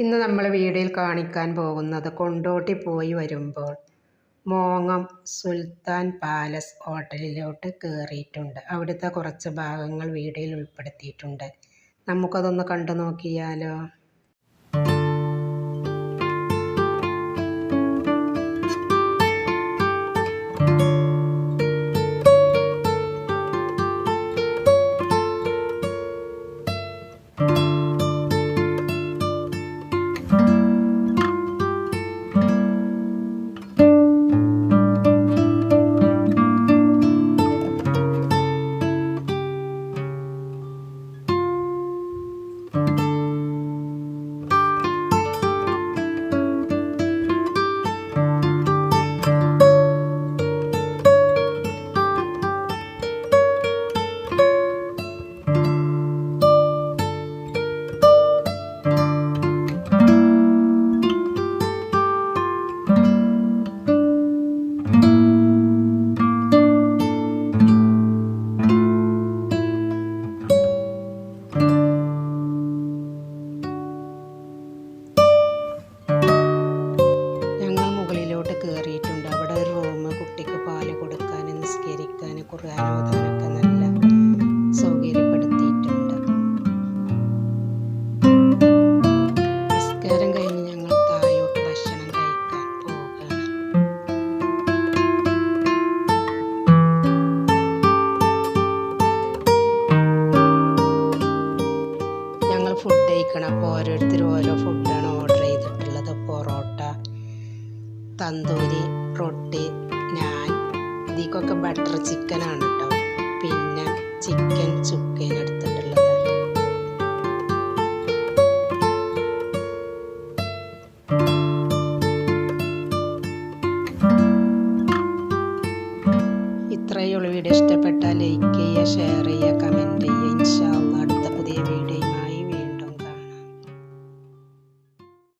ഇന്ന് നമ്മൾ വീഡിയോയിൽ കാണിക്കാൻ പോകുന്നത് കൊണ്ടോട്ടി പോയി വരുമ്പോൾ മോങ്ങം സുൽത്താൻ പാലസ് ഹോട്ടലിലോട്ട് കയറിയിട്ടുണ്ട്. അവിടുത്തെ കുറച്ച് ഭാഗങ്ങൾ വീഡിയോയിൽ ഉൾപ്പെടുത്തിയിട്ടുണ്ട്. നമുക്കതൊന്ന് കണ്ടു നോക്കിയാലോ? ഞങ്ങൾ ഓതാനൊക്കെ നല്ല സൗകര്യപ്പെടുത്തിയിട്ടുണ്ട്. നിസ്കാരം കഴിഞ്ഞ് ഞങ്ങൾ താഴോട്ട് ഭക്ഷണം കഴിക്കാൻ പോവുകയാണ്. ഞങ്ങൾ ഫുഡ് കഴിക്കണം. അപ്പോൾ ഓരോരുത്തരും ഓരോ ഫുഡാണ് ഓർഡർ ചെയ്തിട്ടുള്ളത്. പൊറോട്ട തന്തൂരി റൊട്ടി ഇതിക്കൊക്കെ ബട്ടർ ചിക്കൻ ആണ് കേട്ടോ പിന്നെ ചിക്കൻ ചുക്കൻ എടുത്തിട്ടുള്ളത് ഇത്രയേ ഉള്ളൂ വീഡിയോ. ഇഷ്ടപ്പെട്ടാൽ ലൈക്ക് ചെയ്യുക ഷെയർ ചെയ്യുക കമന്റ് ചെയ്യുക ഇൻഷാ